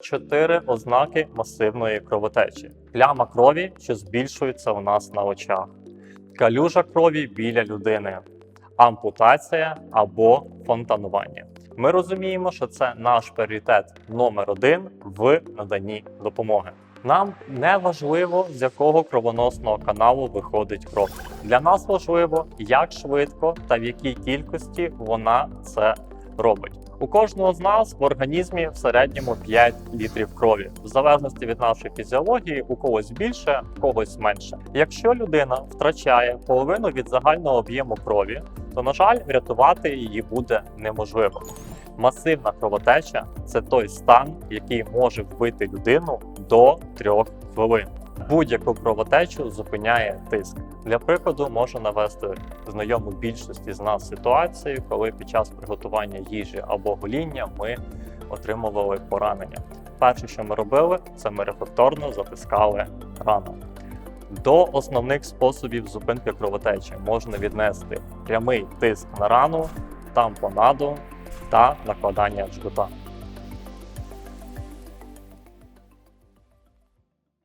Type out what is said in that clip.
Чотири ознаки масивної кровотечі: пляма крові, що збільшується у нас на очах, калюжа крові біля людини, ампутація або фонтанування. Ми розуміємо, що це наш пріоритет номер один в наданні допомоги. Нам не важливо, з якого кровоносного каналу виходить кров. Для нас важливо, як швидко та в якій кількості вона це робить. У кожного з нас в організмі в середньому 5 літрів крові, в залежності від нашої фізіології, у когось більше, у когось менше. Якщо людина втрачає половину від загального об'єму крові, то на жаль, врятувати її буде неможливо. Масивна кровотеча це той стан, який може вбити людину до 3 хвилин. Будь-яку кровотечу зупиняє тиск. Для прикладу можу навести знайому більшості з нас ситуацію, коли під час приготування їжі або гоління ми отримували поранення. Перше, що ми робили, це ми рефлекторно затискали рану. До основних способів зупинки кровотечі можна віднести прямий тиск на рану, тампонаду та накладання жгута.